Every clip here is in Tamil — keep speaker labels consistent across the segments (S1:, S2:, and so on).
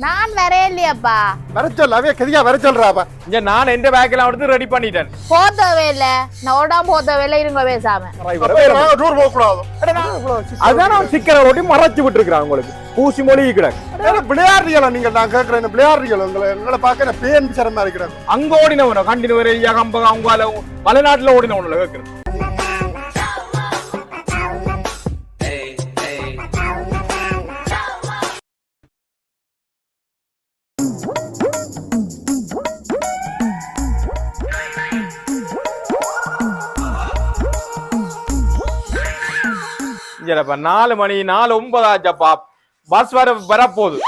S1: நான் வரையிலையப்பா
S2: வர சொல் அவைய கதியா வர சொல்றாப்பா
S3: இங்க நான் எந்த பேக்கெல்லாம் எடுத்து ரெடி பண்ணிட்டேன்.
S1: போத்தவே இல்ல. நான் ஓடாம போத்தவே இல்ல இருங்க பேசாம.
S2: டூர் போக கூடாது
S3: அதான் அவன் சிக்கரை ஓட்டி மறைச்சு விட்டுருக்கான் உங்களுக்கு பூசி மொழி கிடக்கு.
S2: விளையாடுறீங்களா நீங்க நான் கேட்கறேன் விளையாடுறீங்களா? உங்களை உங்களை பார்க்க பேன் சிரமமா இருக்கிறேன்
S3: அங்க ஓடினவன? கண்டினு வர கம்பக அவங்க மலைநாட்டுல ஓடினவன? கேட்கிறேன். இங்கப்பா நாலு மணி நாலு ஒன்பதாச்சப்பா பஸ் வர வரப்போகுது.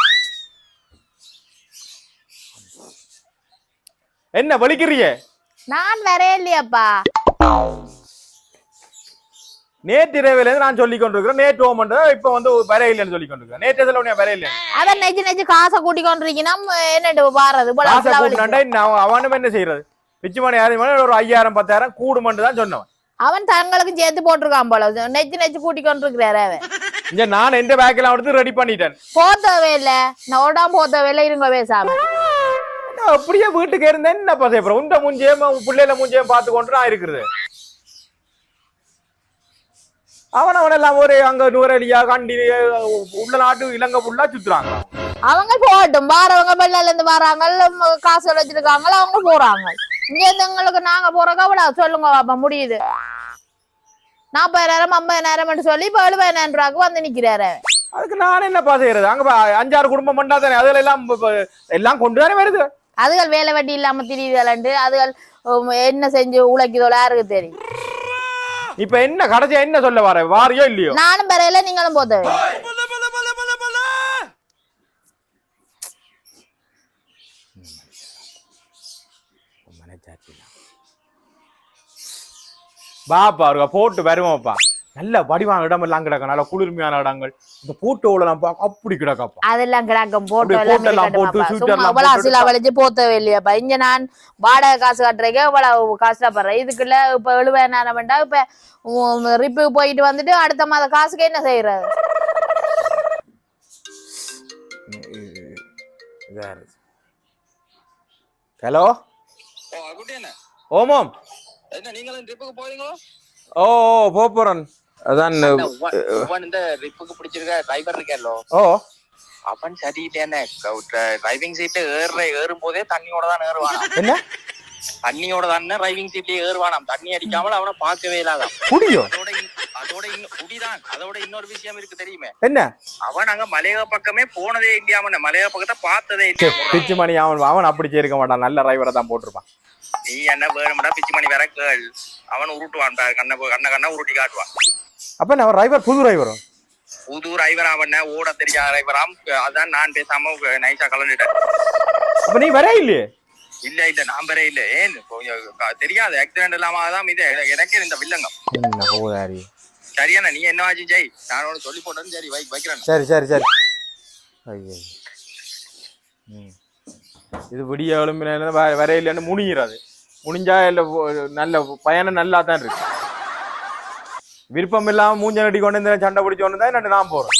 S3: என்ன வலிக்கிறிய
S1: நான் வரையிலையப்பா
S3: நேற்று இரவுல இருந்து நான் சொல்லி கொண்டிருக்கிறேன். நேற்று ஓமன் இப்ப வந்து வர இல்லைன்னு சொல்லி கொண்டிருக்கேன் நேற்று உடனே வர இல்லையா
S1: அதான் நெஞ்சு நெஞ்சு காசை கூட்டி கொண்டிருக்கீங்கன்னா என்னட்டு பாடுறது போல
S3: காசை அவன் அவனும் என்ன செய்யறது? பிச்சு மணி ஆறு மணி ஒரு ஐயாயிரம் பத்தாயிரம் கூடுமன்னு தான் சொன்னவன்.
S1: அவன் தங்களுக்கும் சேர்த்து போட்டிருக்கான் போல. நெஞ்சு நெஞ்சு கூட்டி கொண்டிருக்கிறாரு அவன்.
S3: இங்க நான் எந்த பேக்கெல்லாம் எடுத்து ரெடி பண்ணிட்டேன்.
S1: போத்தவே இல்ல நான் ஓடாம போத்தவே இல்ல இருங்க பேசாம
S3: நான் அப்படியே வீட்டுக்கு இருந்தேன். என்ன பசை அப்புறம் உண்ட மூஞ்சியம் உன் பிள்ளைல மூஞ்சியம் பார்த்து கொண்டு நான் இருக்கிறது அவன் அவன் எல்லாம் ஒரு அங்க நூறலியா கண்டி உள்ள நாட்டு இலங்கை ஃபுல்லா சுத்துறாங்க.
S1: அவங்க போகட்டும். வாரவங்க வெள்ளையில இருந்து வராங்க. காசு வச்சிருக்காங்க அவங்க போறாங்க. எங்களுக்கு நாங்க போற கவலை சொல்லுங்க பாப்பா முடியுது. நாற்பதாயிரம் ஐம்பதாயிரம் சொல்லி இப்ப எழுபதாயிரம் ரூபாய்க்கு வந்து நிக்கிறாரு.
S3: அதுக்கு நான் என்னப்பா செய்யறது? அங்க அஞ்சாறு குடும்பம் பண்ணா தானே? அதுல எல்லாம் எல்லாம் கொண்டு தானே வருது?
S1: அதுகள் வேலை வெட்டி இல்லாம திரியுதலண்டு அதுகள் என்ன செஞ்சு உழைக்குதோ யாருக்கு தெரியும்?
S3: இப்ப என்ன கடைசியா என்ன சொல்ல வர? வாரியோ இல்லையோ?
S1: நானும் பெறையில நீங்களும் போத்தவே
S3: பாப்பா இருக்கா போட்டு வருவோம்ப்பா நல்ல வடிவான இடம் எல்லாம் கிடக்கும். நல்ல குளிர்மையான இடங்கள். இந்த போட்டோ எல்லாம் பார்க்க அப்படி கிடக்காப்பா.
S1: அதெல்லாம் கிடக்கும். போட்டோ எல்லாம்
S3: போட்டு,
S1: சும்மா அசிலா வளைச்சு போத்தவே இல்லையாப்பா இங்க நான் வாடகை காசு கட்டுறதுக்கு இவ்வளவு கஷ்டப்படுறேன் இதுக்குள்ள இப்ப எழுபதாயிரம் வேண்டாம் இப்ப ரிப்புக்கு போயிட்டு வந்துட்டு அடுத்த மாத காசுக்கு என்ன செய்யறது?
S3: ஹலோ?
S4: ஓ
S3: ஓமம்.
S4: என்ன நீங்களும் ட்ரிப்புக்கு போறீங்களோ?
S3: ஓ போ போறேன். அதான்
S4: இந்த ட்ரிப்புக்கு பிடிச்சிருக்க டிரைவர் இருக்கேல்லோ
S3: ஓ.
S4: அவன் சரியில்லையானே டிரைவிங் சீட்ல ஏறுற ஏறும் போதே தண்ணியோட தான் ஏறுவானாம்.
S3: என்ன?
S4: தண்ணியோட தானே டிரைவிங் சீட்லயே ஏறுவானாம். தண்ணி அடிக்காமல் அவனை பார்க்கவே இல்லாதாம்.
S3: குடியோ?
S4: அதோட இன்- அதோட இன்னும் குடிதான். அதோட இன்னொரு விஷயம் இருக்கு தெரியுமே.
S3: என்ன?
S4: அவன் அங்க மலையக பக்கமே போனதே இல்லையாம மலையக பக்கத்தை பார்த்ததே
S3: சே,
S4: இல்லையா
S3: பிச்சு மணி அவன் அவன் அப்படி சேர்க்க மாட்டான். நல்ல டிரைவரை தான் போட்டிருப்பான்.
S4: நீ என்ன வேணும்டா பிச்சு மணி வேற கேள். அவன் உருட்டுவான் பாரு, கண்ணை கண்ணை கண்ணை உருட்டி காட்டுவான்.
S3: அப்ப நான் டிரைவர் புது டிரைவரும்
S4: புது டிரைவர் அவன் ஓட தெரியாத டிரைவராம் அதான் நான் பேசாம நைஸா கலந்துட்டேன்.
S3: அப்ப நீ வரே இல்லையே?
S4: இல்ல இல்ல நான் பெற இல்ல. ஏன் தெரியாது ஆக்சிடென்ட் இல்லாம தான் இது எனக்கே இந்த வில்லங்கம். சரியாண்ணா நீ என்ன ஆச்சு ஜெய் நான் ஒன்று சொல்லி போட்டேன் சரி வை வைக்கிறேன்
S3: சரி சரி சரி. ஐயோ. இது விடிய எலும்பின வர இல்லைன்னு முனிகிறது முடிஞ்சா இல்ல நல்ல பயணம் நல்லா தான் இருக்கு. விருப்பம் இல்லாம மூஞ்ச நடி கொண்டு வந்து சண்டை பிடிச்சு கொண்டு தான் என்னட்டு நான் போறேன்.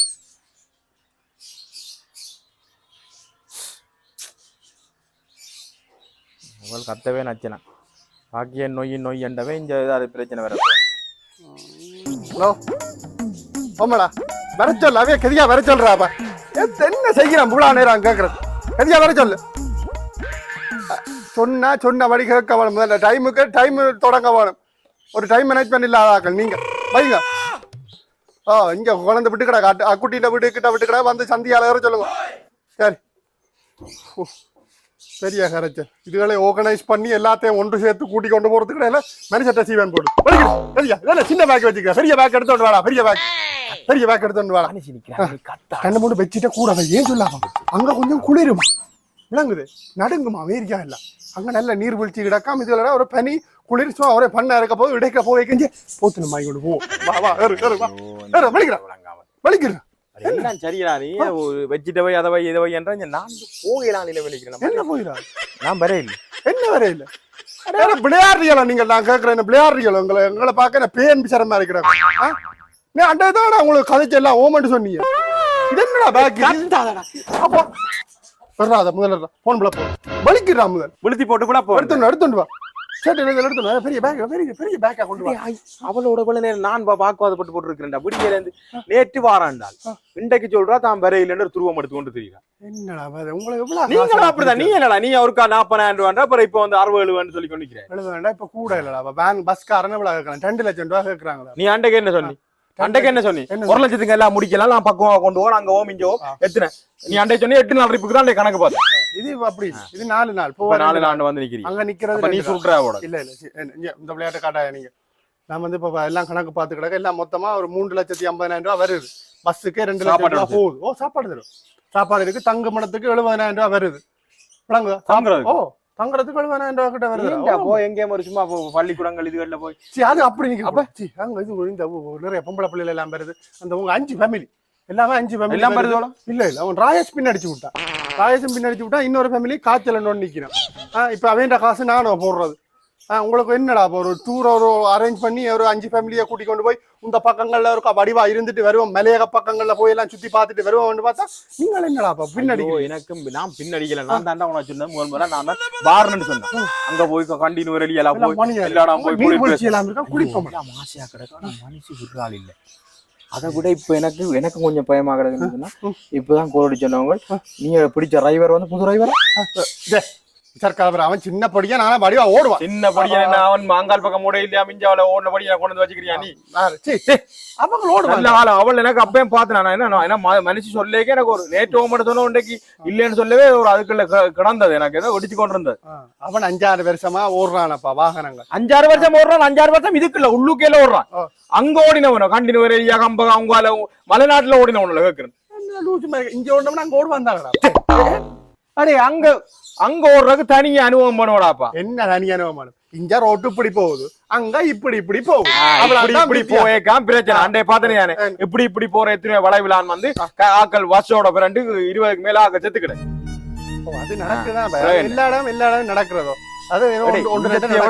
S3: அவள் கத்தவே நச்சினான். பாக்கிய நொய் நொய் என்றவே இந்த அது பிரச்சனை வர
S2: ஹலோ ஆமாடா வர சொல் அவைய கதியா வர சொல்றாப்பா என்ன செய்யறான் புலா நேரம் கேட்கறது கதியா வர சொல்லு. அஹ், சொன்னா சொன்னபடி கேட்க வேணும். முதல்ல டைமுக்கு டைம் தொடங்க வேணும். ஒரு டைம் மேனேஜ்மெண்ட் இல்லாத ஆக்கள் நீங்க. வைங்க. ஆ இங்க குழந்தை விட்டு கடை காட்டு குட்டியில விட்டு கிட்ட விட்டு கடை வந்து சந்தியால ஏற சொல்லுங்க. சரி. பெரிய கரைச்சல். இதுகளை ஆர்கனைஸ் பண்ணி எல்லாத்தையும் ஒன்று சேர்த்து கூட்டி கொண்டு போறதுக்கு இடையில மனுஷட்ட சீவன் போடு. சரியா இதெல்லாம் சின்ன பேக் வச்சுக்க பெரிய பேக் எடுத்து வாடா பெரிய பேக் பெரிய பேக் எடுத்து வாடா. கண்ணு மூணு வச்சுட்டு கூட. ஏன் சொல்லாம? அங்க கொஞ்சம் குளிருமா. விளங்குது. நடுங்குமா? அமெரிக்கா இல்ல. அங்க நல்ல நீர் வீழ்ச்சி கிடக்காம இதுல ஒரு பனி குளிர் சும்மா ஒரே பண்ண இருக்க போது இடைக்க போய் கஞ்சி போத்துன மாய் கொண்டு போ. வா வா ஏறு ஏறு வா. ஏறு வலிக்கிறா. வலிக்கிறா.
S3: எல்லாம் சரியா நீ வச்சுட்டு போய் அதை வை இதை வை என்ற நான் போகலாம் நிலை வெளிக்கிறேன்
S2: என்ன போயிடா
S3: நான் வரே இல்லை.
S2: என்ன வரை இல்ல? அட விளையாடுறீங்களா நீங்க நான் கேக்குறேன் விளையாடுறீங்களா? உங்களை உங்களை பார்க்க நான் பேன் பிச்சரமா இருக்கிறேன். ஆ? நீ அண்டை தான் உங்களுக்கு கதைச்சு எல்லாம் ஓமன்ட்டு சொன்னீங்க? இது என்னடா பேக் அப்போ வர்றாத முதல்ல போன் பிள்ளை போ. வலிக்கிறா முதல்.
S3: விழுத்தி போட்டு கூட போ
S2: வா சரி எடுத்து வா. பெரிய பேக் பெரிய பெரிய பேக்கா கொண்டு வா.
S3: அவளோட கூட நேரம் நான் வாக்குவாதப்பட்டு போட்டு இருக்கிறேன்டா விடியல இருந்து நேற்று வாராண்டாள். இன்றைக்கு சொல்றா தான் வரையில துருவம் எடுத்து கொண்டு தெரியுறா.
S2: என்னடா பாரு, உங்களுக்கு எவ்வளவு
S3: நீங்களும் அப்படிதான் நீ என்னடா நீ அவருக்கா நாற்பதாயிரம் ரூபாய் அப்புறம் இப்ப வந்து அறுபது எழுபதுன்னு சொல்லி கொண்டிருக்கிறேன்
S2: எழுத வேண்டாம் இப்ப கூட இல்லடா வேன் பஸ் காரன் எவ்வளவு கேட்கலாம் ரெண்டு லட்சம் ரூபா கேட்கறாங்களா?
S3: நீ அண்டைக்கு என்ன சொன்னி? அண்டைக்கு என்ன சொன்னி? ஒரு லட்சத்துக்கு எல்லாம் முடிக்கலாம். நான் பக்குவமா கொண்டு போவோம் அங்க ஓம் இங்க ஓம். எத்தனை? நீ அண்டை சொன்னி எட்டு நாள் ட்ரிப்புக்கு தான் கணக்கு பார்த்தேன்
S2: இது அப்படி இது நாலு நாள்.
S3: இப்ப நாலு நாள் வந்து நிக்கிறீங்க.
S2: அங்க நிக்கிறது
S3: நீ. சொல்றா
S2: இல்ல இல்ல இந்த விளையாட்டை காட்டாய நீங்க. நான் வந்து இப்ப எல்லாம் கணக்கு பார்த்து கிடக்க எல்லாம் மொத்தமா ஒரு மூன்று லட்சத்தி ஐம்பதாயிரம் ரூபாய் வருது. பஸ்ஸுக்கே ரெண்டு லட்சம் ரூபாய் போகுது. ஓ சாப்பாடு தரும். சாப்பாடு இருக்கு. தங்க மடத்துக்கு எழுபதாயிரம் ரூபாய் வருது? ஓ தங்குறதுக்கு எழுபதாயிரம் ரூபாய் கிட்ட வருது.
S3: போய் எங்கேயும் ஒரு சும்மா போ- பள்ளிக்கூடங்கள் இதுகளில் போய்.
S2: சி அது அப்படி நீங்க அப்ப? சி அங்க இது இந்த நிறைய பொம்பளை பிள்ளைகள் எல்லாம் வருது. அந்த உங்க அஞ்சு ஃபேமிலி எல்லாமே அஞ்சு ஃபேமிலி
S3: எல்லாம் வருதோளம்?
S2: இல்ல இல்ல அவன் ராயஸ் பின் அடிச்சு விட்டான். ராயஸும் பின் அடிச்சு விட்டான் இன்னொரு ஃபேமிலி காய்ச்சல் ஒன்று நிக்கிறான் இப்ப அவன் காசு நானும் போடுறது. உங்களுக்கு என்னடா இப்போ ஒரு டூர் ஒரு அரேஞ்ச் பண்ணி ஒரு அஞ்சு ஃபேமிலியை கூட்டி கொண்டு போய் இந்த பக்கங்கள்ல ஒரு வடிவா இருந்துட்டு வருவோம் மலையக பக்கங்கள்ல போய் எல்லாம் சுத்தி பார்த்துட்டு வருவோம்னு பார்த்தா நீங்கள் என்னடா அப்ப பின்னாடி
S3: எனக்கும் நான் பின்னடிக்கல. நான் தாண்டா உனக்கு சொன்னேன். முதல் முதல்ல நான் தான் பாருன்னு சொன்னேன் அங்க போய் கண்டினியூ வெளியே எல்லாம் போய் எல்லாரும் போய்
S2: இருக்கா?
S3: எல்லாம் ஆசையா கிடக்கு மனுஷி விடுறாள் இல்ல. அதை விட இப்ப எனக்கு எனக்கு கொஞ்சம் பயமா கிடக்குன்னு சொன்னா இப்பதான் கோரடி சொன்னவங்க நீங்க பிடிச்ச டிரைவர் வந்து புது டிரைவர்
S2: சர்க்கார் அவன் சின்ன படியா நானே வடிவா ஓடுவான்.
S3: சின்ன படியா என்ன அவன் மாங்கால் பக்கம் மூட இல்லையா மிஞ்சாவல ஓடின படியா கொண்டு வந்து வச்சுக்கிறியா நீ?
S2: அவங்க ஓடுவான்
S3: நல்ல ஆளு அவள் எனக்கு அப்பயும் பார்த்தேன் நான் என்ன என்ன ம- மனுஷி சொல்லேக்கே எனக்கு ஒரு நேற்று மட்டும் சொன்ன உண்டைக்கு இல்லைன்னு சொல்லவே ஒரு அதுக்குள்ள கிடந்தது எனக்கு ஏதோ ஒடிச்சு கொண்டு இருந்தது
S2: அவன் அஞ்சாறு வருஷமா ஓடுறானப்பா வாகனங்கள்.
S3: அஞ்சாறு வருஷம் ஓடுறான் அஞ்சாறு வருஷம் இதுக்குள்ள உள்ளுக்கேல ஓடுறான். அங்க ஓடினவன கண்டினியூ ஏரியா கம்ப அவங்கால மலைநாட்டுல ஓடினவன
S2: மாதிரி இங்க ஓடணும்னா அங்க ஓடுவான் தானடா?
S3: அடே அங்க அங்க ஓடுறதுக்கு தனியா அனுபவம் பண்ணுவாடாப்பா
S2: என்ன தனியான அவமானம் இங்க ரோட்டு இப்படி போகுது. அங்க இப்படி இப்படி போகுது.
S3: இப்படி
S2: அவ்வளவுதான்
S3: இப்படி. போயேக்காம் பிரச்சனை. அண்டே பாத்தனே நானு. இப்படி இப்படி போற எத்தனை வளைவிலான் வந்து ஆக்கள் வருஷோட பிறண்டு இருபதுக்கு மேல ஆக்க செத்து
S2: ஓ, அது நடக்குதான்? எல்லா இடம் எல்லா இடம் நடக்கிறதோ.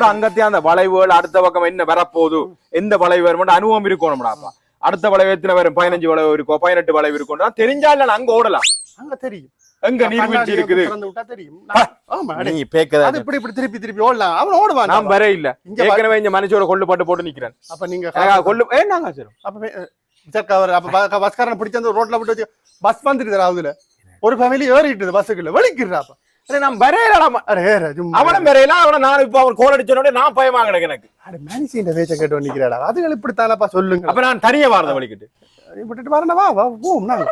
S3: அங்கத்தையும் அந்த வளைவுகள் அடுத்த பக்கம் என்ன வரப்போகுது எந்த வளைவு வரும் அனுபவம் இருக்கணும்டாப்பா அடுத்த வளைவு எத்தனை வரும்? பதினஞ்சு வளைவு இருக்கோ பதினெட்டு வளைவு இருக்கும் தெரிஞ்சா இல்ல அங்க ஓடலாம்.
S2: அங்க தெரியும்.
S3: எங்க நீர்வீழ்ச்சி இருக்குது?
S2: திறந்து விட்டா தெரியும். நான்- ஆமா அடே.
S3: நீ பேக்கதா
S2: அது இப்படி இப்படி திருப்பி திருப்பி ஓடலாம். அவன் ஓடுவான்.
S3: நான் வர இல்ல. ஏற்கனவே இந்த மனுஷோட கொள்ளு பட்டு போட்டு நிக்கிறேன்.
S2: அப்ப நீங்க
S3: கொள்ளு ஏ நாங்க சரி
S2: அப்ப சர்க்கார் அப்ப ப- பஸ்காரனை பிடிச்ச அந்த ரோட்ல விட்டு வச்சு பஸ் வந்துட்டு அதுல. ஒரு ஃபேமிலி ஏறிட்டு பஸ்ஸுக்குள்ள வலிக்கிறாப்ப
S3: சரி, நான் வரையலடா
S2: அரே ராஜும்
S3: அவனும் வரையில அவன நான் இப்ப அவன் கோல் அடிச்சோட நான் பயமா கிடக்கு எனக்கு.
S2: அட பேச்ச கேட்டு நிக்கிறாடா அதுகள் இப்படித்தானப்பா சொல்லுங்க
S3: அப்ப நான் தனியா வாரத வலிக்கிட்டு
S2: விட்டுட்டு வா வா நாங்க.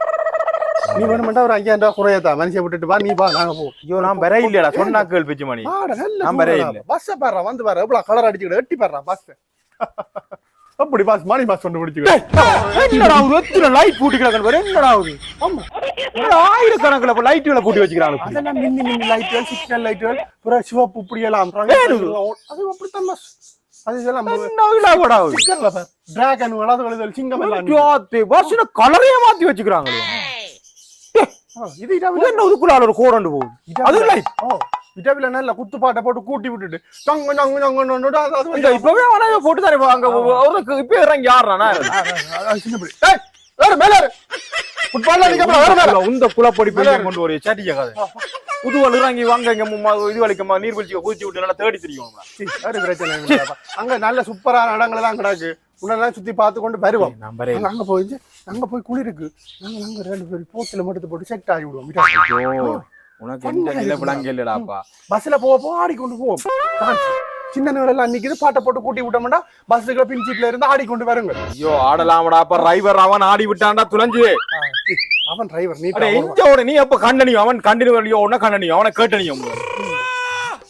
S2: நீ வேணுமெண்டா ஒரு ஐயாயிரம் ரூபாய் குறையதா மனுஷன் விட்டுட்டு வா நீ வா நாங்க போவோம்
S3: ஐயோ நான் வர இல்லடா. சொன்னா கேள் பிச்சு மணி. நான் வரே இல்ல.
S2: பஸ் பாடுறா வந்து பாரு. எவ்வளவு கலர் அடிச்சுக்கிட்டு எட்டி பாடுறா பஸ் அப்படி பஸ் மணி பஸ் ஒன்று பிடிச்சுக்கிட்டு.
S3: என்னடா ஒரு எத்தனை லைட் பூட்டி கிடக்கு பாரு? என்னடா ஒரு என்னடா ஆயிரக்கணக்கில் இப்ப லைட்டுகளை பூட்டி வச்சுக்கிறாங்க
S2: அதெல்லாம் மின்னி மின்னி லைட்டுகள் சிக்னல் லைட்டுகள் பிறகு சிவப்பு இப்படி எல்லாம். அது அப்படித்தான் பஸ் அது இதெல்லாம் டிராகன் வளர்ந்து சிங்கம் எல்லாம்
S3: கலரையே மாத்தி வச்சுக்கிறாங்க
S2: ஆ, இது
S3: என்ன இதுக்குள்ள ஒரு கோரண்டு போகுது? அது லைட்
S2: ஓ இடாவில நல்ல குத்து பாட்டை போட்டு கூட்டி விட்டுட்டு டங்கு டங்கு டங்கு அது
S3: இப்பவே அவன போட்டு தானே அங்க ஒரு இப்ப இறங்கி ஆடுறானா
S2: சின்ன பிள்ளை. மேல நீங்க மேல
S3: உந்த குலப்படி போய் கொண்டு ஒரு சட்டிய கதை. புதுவல் இறங்கி வாங்க இங்க இது வலிக்கமா நீர்வீழ்ச்சியை குதிச்சு விட்டு நல்லா தேடி தெரியும்
S2: பிரச்சனை. அங்க நல்ல சூப்பரான இடங்கள் எல்லாம் கிடக்கு. உன்னெல்லாம் சுத்தி பார்த்து கொண்டு வருவோம். அங்க போய் அங்க போய் குளிருக்கு நாங்க அங்க ரெண்டு பேரும் போத்துல மட்டும் போட்டு செட் ஆகி விடுவோம்.
S3: உனக்கு விளங்க இல்லடாப்பா
S2: பஸ்ல போக போக ஆடிக்கொண்டு போவோம். சின்ன எல்லாம் நிக்குது பாட்டை போட்டு கூட்டி விட்டோம்னா பஸ்ஸுக்குள்ள பின் சீட்ல இருந்து ஆடிக்கொண்டு வருங்க
S3: ஐயோ ஆடலாமடா அப்ப டிரைவர் அவன் ஆடி விட்டான்டா துளைஞ்சு.
S2: அவன் டிரைவர் நீ
S3: ஓடு நீ அப்ப கண்டனியும் அவன் கண்டினியூ வழியோ ஒண்ணு கண்டனியும் அவனை கேட்டனியும்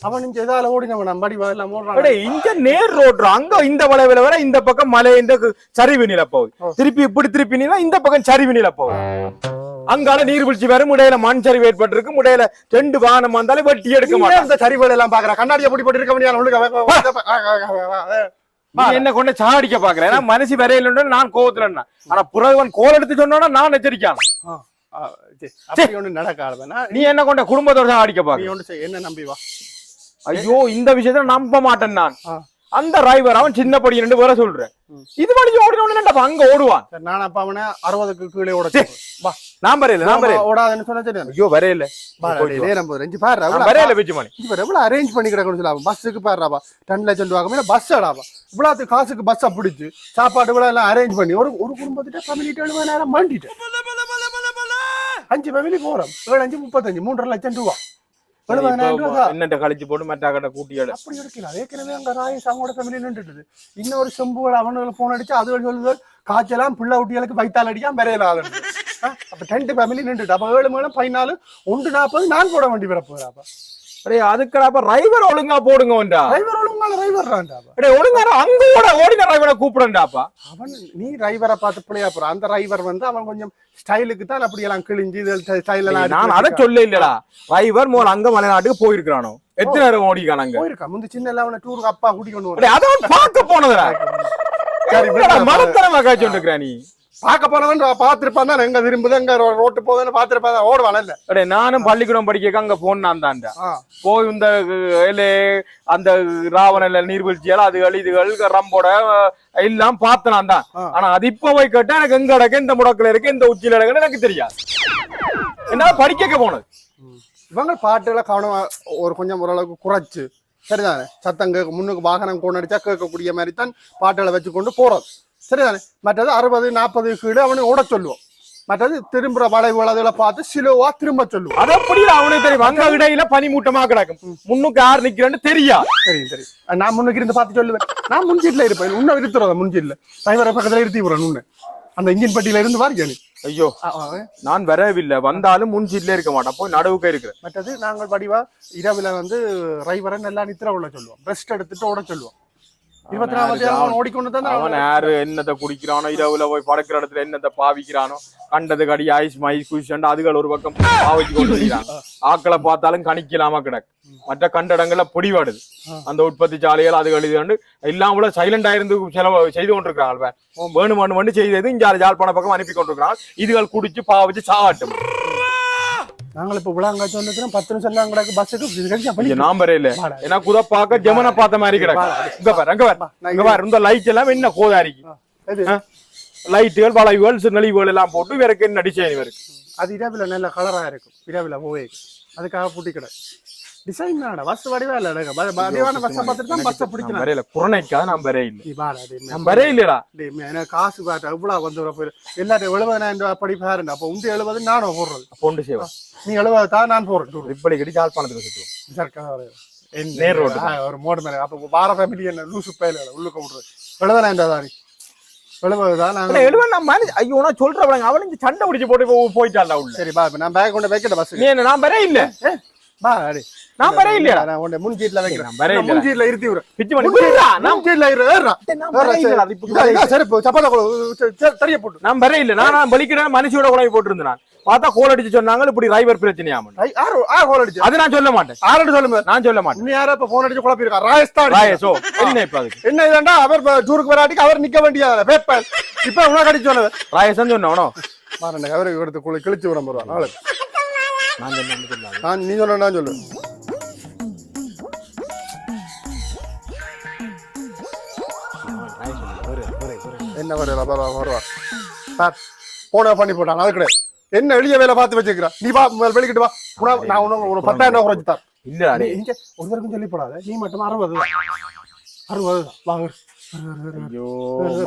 S2: அவன் இங்க எதால ஓடினவன் நம்படி
S3: அடே
S2: ஓடுறான்
S3: இங்க நேர் ரோடு அங்க இந்த வளைவுல வர இந்த பக்கம் மலை இந்த சரிவு நில போகுது திருப்பி இப்படி திருப்பி நிலா இந்த பக்கம் சரிவு நில போகுது அங்கால நீர்வீழ்ச்சி வரும். இடையில மண் சரிவு ஏற்பட்டிருக்கு. இடையில ரெண்டு வாகனம் வந்தாலும் வெட்டி எடுக்க மாட்டான்
S2: இந்த சரிவுகள் எல்லாம் பாக்குற கண்ணாடியை போட்டு போட்டு இருக்க முடியாது
S3: என்ன கொண்டு சாடிக்க பாக்குற ஏன்னா மனசு வரையில நான் கோவத்துல. ஆனா புறவன் கோல் எடுத்து சொன்னோன்னா நான் எச்சரிக்கான் நீ என்ன கொண்ட குடும்பத்தோட அடிக்க பாக்க
S2: என்ன நம்பி வா.
S3: ஐயோ இந்த விஷயத்துல நம்ப மாட்டேன் நான். அந்த டிரைவர் அவன் சின்ன படி ரெண்டு பேரை சொல்றேன். இது வழி ஓடினோம் அங்க ஓடுவான்?
S2: நான் அப்ப அவனை அறுபதுக்கு கீழே ஓட
S3: நான் வரையில நான் வரையில.
S2: ஓடாதுன்னு சொன்னா
S3: ஐயோ வரையில.
S2: போது ரெஞ்சு பாரு
S3: நான் வரையில பிச்சு மணி
S2: இவர் எவ்வளவு அரேஞ்ச் பண்ணி கிடக்கணும் சொல்லலாம் பஸ்ஸுக்கு பாடுறாப்பா ரெண்டு லட்சம் ரூபாய்க்கு பஸ் அடாப்பா இவ்வளவு காசுக்கு பஸ்ஸை பிடிச்சு சாப்பாடு இவ்வளவு எல்லாம் அரேஞ்ச் பண்ணி ஒரு ஒரு குடும்பத்திட்ட ஃபேமிலிட்டு எழுபது நேரம் மாண்டிட்டேன் அஞ்சு ஃபேமிலி போறோம் ஏழு அஞ்சு முப்பத்தஞ்சு மூன்றரை லட்சம் ரூபா ரூபா.
S3: என்னட்ட கழிச்சு போட்டு மெட்டா கட்ட
S2: அப்படி இருக்கல ஏற்கனவே அங்க ராயேஷ் அவங்களோட ஃபேமிலி நின்றுட்டு இன்னொரு செம்புகள் அவனுங்களை போன் அடிச்சு அது சொல்லுது காய்ச்சலாம் பிள்ளை குட்டிகளுக்கு வைத்தால் அடிக்காம விரையில ஆகுது அப்ப டென்ட் ஃபேமிலி நின்றுட்டு அப்ப ஏழு மேலும் பதினாலு ஒன்று நாற்பது நான் போட வேண்டி வர போறாப்பா
S3: அடே அதுக்கடா டிரைவர் ஒழுங்கா போடுங்க ஒன்றா
S2: டிரைவர்
S3: அடே ஒழுங்கா அங்க ஓட ஓடின டிரைவரை கூப்பிடண்டாப்பா
S2: அவன் நீ டிரைவரை பார்த்து பிள்ளையா போற. அந்த டிரைவர் வந்து அவன் கொஞ்சம் ஸ்டைலுக்கு தான் அப்படி எல்லாம் கிழிஞ்சு ஸ்டைல் எல்லாம்
S3: நான் அதை சொல்ல இல்லடா. டிரைவர் மோல் அங்க மலைநாட்டுக்கு போயிருக்கிறானோ? எத்தனை நேரம் ஓடிக்கான அங்க?
S2: போயிருக்கான். முந்தி சின்ன எல்லாம் டூருக்கு அப்பா கூட்டி கொண்டு
S3: அடே அதை அவன் பார்க்க போனதுடா. மனத்தனமா காய்ச்சி இருக்கிற நீ?
S2: பார்க்க போனவன் பார்த்திருப்பான் தான். எங்க திரும்புது எங்க ரோட்டு போகுதுன்னு பார்த்திருப்பான் தான். ஓடுவான் இல்ல.
S3: அடே நானும் பள்ளிக்கூடம் படிக்க அங்க போனான் தான்டா
S2: ஆ.
S3: போய் இந்த ஏலே அந்த ராவணல நீர்வீழ்ச்சியால அதுகள் இதுகள் ரம்போட எல்லாம் பார்த்தேன் நான் தான். ஆனா அது இப்ப போய் கேட்டா எனக்கு எங்க இடக்கு இந்த முடக்குல இருக்கு இந்த உச்சியில இருக்குன்னு எனக்கு தெரியாது. என்ன படிக்க போனது.
S2: இவங்க பாட்டுகளை கவனமா ஒரு கொஞ்சம் ஓரளவுக்கு குறைச்சு சரிதானே? சத்தம் கேட்க முன்னுக்கு வாகனம் கொண்டு அடிச்சா கேட்கக்கூடிய மாதிரி தான் பாட்டுகளை வச்சுக்கொண்டு போறது. சரிதானே? மற்றது அறுபது நாற்பது கீழே அவனை ஓட சொல்லுவோம். மற்றது திரும்புற வளைவுகள் அதெல்லாம் பார்த்து சிலுவா திரும்ப சொல்லுவோம்.
S3: அது அப்படி அவனுக்கு தெரியும். அங்க இடையில பனிமூட்டமா கிடக்கும். முன்னுக்கு யார் நிக்கிறேன்னு தெரியா
S2: தெரியும் தெரியும். நான் முன்னுக்கு இருந்து பார்த்து சொல்லுவேன். நான் முன்சீட்ல இருப்பேன். இன்னும் இருத்துறத முன்சீட்ல டிரைவரை பக்கத்துல இருத்தி விடுறேன் உன்னை. அந்த இன்ஜின் பட்டியில இருந்து நீ
S3: ஐயோ நான் வரவில்லை. வந்தாலும் முன் சீட்ல இருக்க மாட்டேன். போய் நடுவுக்கு இருக்கிறேன்.
S2: மற்றது நாங்கள் படிவா இரவுல வந்து டிரைவரை நல்லா நித்திர உள்ள சொல்லுவோம். ரெஸ்ட் எடுத்துட்டு ஓட சொல்லுவோம். இருபத்தி நாலு மணி நேரம் ஓடிக்கொண்டு தான்
S3: அவன் யாரு என்னத்தை குடிக்கிறானோ இரவுல போய் படுக்கிற இடத்துல என்னத்தை பாவிக்கிறானோ கண்டது கடி ஐஸ் மைஸ் குஷன் அதுகள் ஒரு பக்கம் பாவிச்சு கொண்டு ஆக்களை பார்த்தாலும் கணிக்கலாம கிடக்கு மற்ற கண்ட இடங்கள்ல பொடிவாடுது அந்த உற்பத்தி சாலைகள் அதுகள் இது கண்டு இல்லாமல சைலண்டா இருந்து செலவு செய்து கொண்டிருக்கிறாங்க வேணும் வேணும் வேணும் செய்தது இங்க ஜாழ்ப்பாண பக்கம் அனுப்பி கொண்டிருக்கிறாங்க இதுகள் குடிச்சு பாவிச்சு சாகட்டும்
S2: நாங்கள் இப்ப விழாங்க சொன்னதுன்னா பத்து நிமிஷம் கிடக்கு பள்ளி
S3: நான் இல்ல. ஏன்னா குத பாக்க ஜெமனை பார்த்த மாதிரி கிடக்கு. இங்க பாரு அங்க பாரு. இங்க பாரு இந்த லைட் எல்லாம் என்ன கோதாரிக்கு? லைட்டுகள் வளைவுகள் நெளிவுகள் எல்லாம் போட்டு இவருக்கு என்ன டிசைன் இவருக்கு.
S2: அது இரவுல நல்ல கலரா இருக்கும். இரவுல போவே அதுக்காக பூட்டி கிட டிசைன் தானடா பஸ் வடிவா இல்ல வடிவான பார்த்துட்டு தான் பஸ்ஸை
S3: நான்
S2: பிடிக்கலாம்
S3: வரையில குரணைக்காக நான் வரைய இல்லை நான் இல்லடா
S2: எனக்கு காசு காட்டு இவ்வளவு வந்து போய் எல்லாரும் எழுபதாயிரம் ரூபாய் படி பாருங்க அப்போ உண்டு எழுபது நானும் போடுறது
S3: பொண்டு சேவா
S2: நீ எழுபது தான் நான் போடுறேன்
S3: இப்படி கடி
S2: சர்க்கார்
S3: நேர் ரோடு.
S2: ஒரு மோடு மேலே அப்போ வார ஃபேமிலி என்ன லூசு பயில உள்ளுக்க விடுறது எழுபதாயிரம் ரூபாய் தான்
S3: ஐயோ நான் சொல்றவங்க அவன் இங்க சண்டை பிடிச்சு போட்டு போ- போயிட்டான்டா உள்ள
S2: சரி பா நான் பேக் கொண்டு வைக்கட்ட பஸ்
S3: நீ என்ன நான் வரைய இல்ல
S2: பா அடி.
S3: நான் வரைய இல்லையா
S2: நான் உன்னை முன் சீட்ல வைக்கிறேன்.
S3: நான்
S2: முன் சீட்ல இருத்தி விடுறேன்.
S3: பிச்சு பண்ணி விடுறா, நான்
S2: சப்பாத்தா கொடு தெரிய போட்டு.
S3: நான் இல்ல நான் வலிக்கிறேன் மனுஷியோட குழம்பு போட்டிருந்தேன்? நான் பார்த்தா கோல் அடிச்சு சொன்னாங்க இப்படி டிரைவர் பிரச்சனையாம
S2: ஆறு ஆறு கோல் அடிச்சு.
S3: அது நான் சொல்ல மாட்டேன்.
S2: ஆறு சொல்லுங்க
S3: நான் சொல்ல மாட்டேன்.
S2: இன்னும் யாரோ இப்ப போன் அடிச்சு குழப்பிருக்கா ராஜஸ்தான்
S3: ராயசோ என்ன இப்ப அதுக்கு?
S2: என்ன இதுண்டா அவர் டூருக்கு வராட்டிக்கு அவர் நிக்க வேண்டியது? பேப்பர் இப்ப உனக்கு அடிச்சு சொன்னது.
S3: ராயசன் சொன்னவனோ?
S2: மாறண்ட அவருக்கு எடுத்து குளி கிழிச்சு விட போறான் நாளைக்கு.
S3: நான்
S2: நீ சொன்ன நான் சொல்லு
S3: சொல்ல.
S2: என்ன வரையில? வருவா சார் போன பண்ணி போட்டான். அது கிடையாது. என்ன எளிய வேலை பார்த்து வச்சுக்கிறா? நீ வா வெளிக்கிட்டு வா. நான் உனக்கு ஒரு பத்தாயிரம் ரூபாய் குறைச்சு தரேன். இங்க ஒருத்தருக்கும் சொல்லி போடாத. நீ மட்டும் அறுபது. அறுபது தான்.
S3: ஐயோ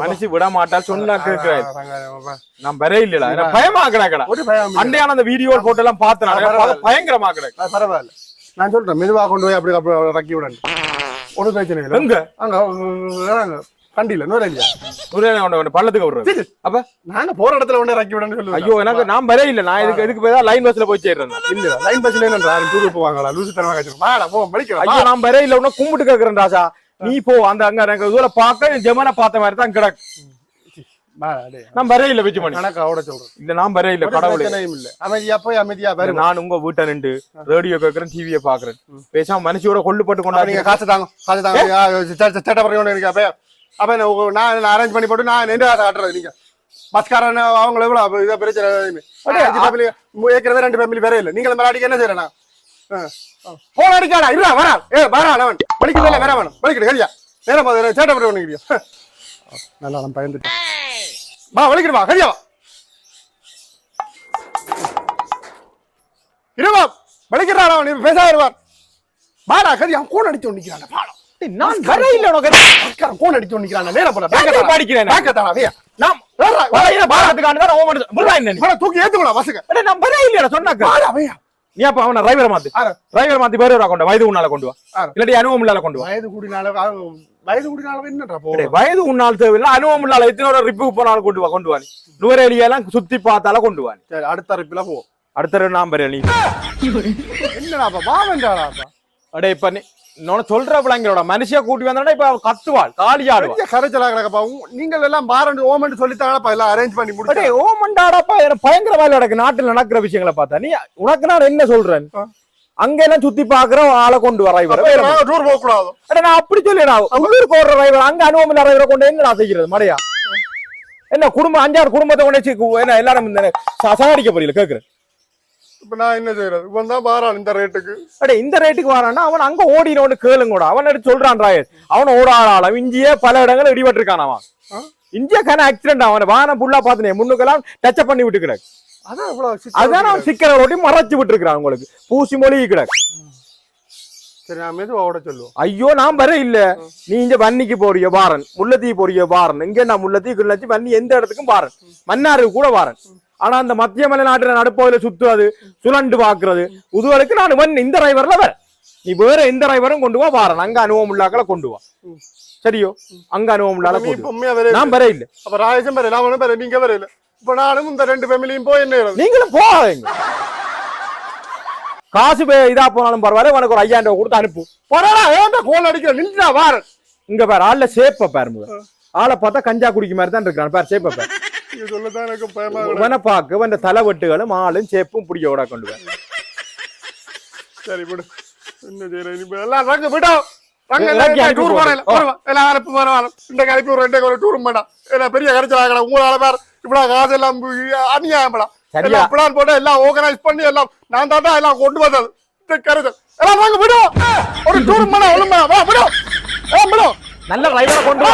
S3: மனசு விட மாட்டா சொன்னா
S2: வா.
S3: நான் வர இல்லடா எனக்கு பயமா கிடக்கடா
S2: ஒரு பயம் இல்லை.
S3: அண்டையான அந்த வீடியோ போட்டோ எல்லாம் பார்த்தேன் நான்.
S2: பரவாயில்ல. நான் சொல்றேன் மெதுவா கொண்டு போய் அப்படி அப்படி ரக்கி விடணும். ஒன்றும் பிரச்சனை இல்லை.
S3: எங்க?
S2: அங்க கண்டியில நூறஞ்சா
S3: நுரையீரல் கொண்டு பள்ளத்துக்கு விடுறது. அப்ப?
S2: நாங்க போற இடத்துல ஒண்ணு ரக்கி விடணும்னு சொல்லுவேன்.
S3: ஐயோ எனக்கு நான் வர இல்ல. நான் இதுக்கு எதுக்கு போய் லைன் பஸ்ல போய் சேர்றேன்.
S2: இல்ல லைன் பஸ்ல என்ன டூர் போவாங்களா? லூசு தரமா கழிச்சு. வாடா போ படிக்கலாம்
S3: ஐயோ நான் வர இல்ல. உன்ன கும்பிட்டு கேக்குறேன் ராஜா நீ போ அந்த அங்க எனக்கு தூர பார்க்க ஜெமனை பார்த்த மாதிரி தான் கிடக்கு. நான் வர இல்ல வெச்சு பண்ணி
S2: கணக்கு அவட சொல்றேன்.
S3: இல்ல நான் வர இல்ல கடவுளே.
S2: இல்ல. அமைதியா போய் அமைதியா வரும்?
S3: நான் உங்க வீட்டை நின்று ரேடியோ கேக்குறேன் டிவியை பாக்குறேன் பேசாம மனுஷியோட கொள்ளுப்பட்டு
S2: அப்ப நீங்க
S3: கொண்டாடி
S2: காசு தாங்க காசு தாங்க. சேட்டை கொண்டு இருக்கா? அப்ப அப்ப நான் அரேஞ்ச் பண்ணி போட்டு நான் நின்று அதை காட்டுறது நீங்க? பஸ்காரன் அவங்க எவ்வளவு இதை பிரச்சனை ஏற்கனவே ரெண்டு ஃபேமிலி வேற இல்ல. நீங்க மேல அடிக்க என்ன செய்யறேன் போன் அடிக்காடா இல்ல வரா. ஏ வரா அவன். படிக்கல வேற வேணும் படிக்கல சரியா நேரம் பாத்து சேட்டை பண்ணி பண்ணிக்கிறியா நல்லா நான் பயந்துட்டேன். வா வலிக்கிட்டு வா கரியா இருவா வலிக்கிறாரா நீ பேசாத இருவார் வாடா கரியா கோன் அடிச்சு நிக்கிறான் பாடா
S3: டேய், நான் வர இல்ல உனக்கு.
S2: கோன் அடிச்சு நிக்கிறான் நேரா போல.
S3: பேக்கை படிக்கிறேன்.
S2: பேக்கத்தாடா வே
S3: நான் வரையில பாக்கிறதுக்கான தான் ஓமன் முருகா என்ன நீ?
S2: வாடா தூக்கி ஏத்துக்கடா வசுக்க.
S3: அடே, நான் வர இல்லையா சொன்னாக்க.
S2: வாடா வையா
S3: நீ அப்ப அவன டிரைவரை மாத்து. டிரைவர் மாத்தி வேற கொண்டு வா. வயது உன்னால கொண்டு வா. இல்லாட்டி அனுபவம் இல்லாத கொண்டு வா.
S2: வயது கூடினால வயது கூடினால என்னடா
S3: வயது உன்னால் தேவையில்லை அனுபவம் இல்லாத எத்தனை ஒரு ரிப்புக்கு போனாலும் கொண்டு வா கொண்டு வா நுவரேலியெல்லாம் சுத்தி பார்த்தால கொண்டு வா
S2: சரி அடுத்த அறிப்பில போ.
S3: அடுத்த பெரிய நீ.
S2: என்னடாப்பா வா வேண்டாடாப்பா
S3: அடே இப்ப நான் சொல்ற பிள்ளைங்களோட மனுஷிய கூட்டி வந்தா இப்ப கத்துவாள் காலியாடுவா
S2: பெரிய கரைச்சலா கிடக்கப்பா. நீங்கள் எல்லாம் பாரண்டு ஓமெண்ட் சொல்லித்தாங்கப்பா எல்லாம் அரேஞ்ச் பண்ணி முடிச்சு.
S3: ஓமண்டாடாப்பா எனக்கு பயங்கர வேலை நடக்கு நாட்டுல நடக்கிற விஷயங்களை பார்த்தா. நீ உனக்கு நான் என்ன சொல்றேன். அங்க எல்லாம் சுத்தி பாக்குற ஆளை கொண்டு வர.
S2: டூர் போக கூடாது.
S3: அட நான் அப்படி சொல்லிடா. உள்ளூருக்கு ஒரு டிரைவர் அங்க அனுபவம் இல்லாத டிரைவரை கொண்டு என்ன நான் செய்கிறது? மடையா? என்ன குடும்பம் அஞ்சாறு குடும்பத்தை கொண்டு என்ன எல்லாரும் இந்த ச- சமாளிக்க போறீங்க கேக்குறேன்.
S2: இப்ப நான் என்ன செய்யறது இவன் தான் பாரான் இந்த ரேட்டுக்கு
S3: அடே இந்த ரேட்டுக்கு வரான்னா அவன் அங்க ஓடினோன்னு கேளுங்கூட. அவன் எடுத்து சொல்றான் ராயர் அவன் ஓடாளாம் இஞ்சியே பல இடங்கள் இடிபட்டிருக்கான் அவன்.
S2: ஆ?
S3: இந்தியா கான ஆக்சிடென்ட் அவன். வானம் புல்லா பாத்துனே முன்னுக்கெல்லாம் டச் பண்ணி விட்டு கிடக்கு
S2: அதான் இவ்வளவு சிக்கல்.
S3: அதான் அவன் சிக்கரை ஓட்டி மறைச்சு விட்டு இருக்கிறான் உங்களுக்கு பூசி மொழி கிடக்கு.
S2: சரி நான் மெதுவா ஓட சொல்லுவோம்.
S3: ஐயோ நான் வர இல்ல. நீ இங்க வன்னிக்கு போறிய வாரன். முல்லத்தீ போறிய வாரன். இங்க நான் முல்லத்தீ கிள்ளச்சி வன்னி எந்த இடத்துக்கும் வாரன். மன்னாருக்கு கூட வாரன். ஆனா அந்த மத்திய மலை நாட்டுல நடுப்பகுதியில சுத்துறது சுழண்டு பாக்குறது உதுவலுக்கு நான் வன் இந்த டிரைவர்ல வர நீ வேற எந்த டிரைவரும் கொண்டு வா வாரன். அங்க அனுபவம் இல்லாக்கள கொண்டு வா. சரியோ? அங்க அனுபவம் இல்லாத
S2: வரே
S3: நான் வர இல்ல
S2: அப்ப ராஜேஷன் வரல அவனும் வரல நீங்க வரல இப்ப நானும் இந்த ரெண்டு ஃபேமிலியும் போய் என்ன?
S3: நீங்களும் போகாதீங்க. காசு இதா போனாலும் பரவாயில்ல உனக்கு ஒரு ஐயாயிரம் ரூபாய் கொடுத்து அனுப்பு.
S2: போறாடா ஏன்டா கோல் அடிக்கிற? நின்றா வாரன்.
S3: இங்க பாரு ஆள்ல சேப்ப பாரு முத. ஆளை பார்த்தா கஞ்சா குடிக்க மாதிரி தான் இருக்கான் பாரு சேப்ப பாரு. இவன் தலைவெட்டுகளும் ஆளும் சேப்பும் பிடிக்க விட கொண்டு வா.
S2: சரி விடு. என்ன செய்யறது? இப்ப எல்லாம் ரங்க விடும் ரங்க
S3: அனுப்பி
S2: டூர். போறேன். எல்லாம் அனுப்பு போறேன் இந்த கழிப்பு ஒரு ரெண்டு ஒரு டூர் பண்ணா என்ன பெரிய கரைச்சல் ஆகலாம் உங்களால பேர் இவ்வளவு காசு எல்லாம் அநியாயம் படம். எல்லாம் பிளான் போட்டு எல்லாம் ஆர்கனைஸ் பண்ணி எல்லாம் நான் தான் எல்லாம் கொண்டு வந்தது. இந்த கரைச்சல். எல்லாம் வாங்க விடும் ஒரு டூர் பண்ண ஒழுங்கா வா விடும் ஏ விடும்
S3: நல்ல டிரைவரை கொண்டு வா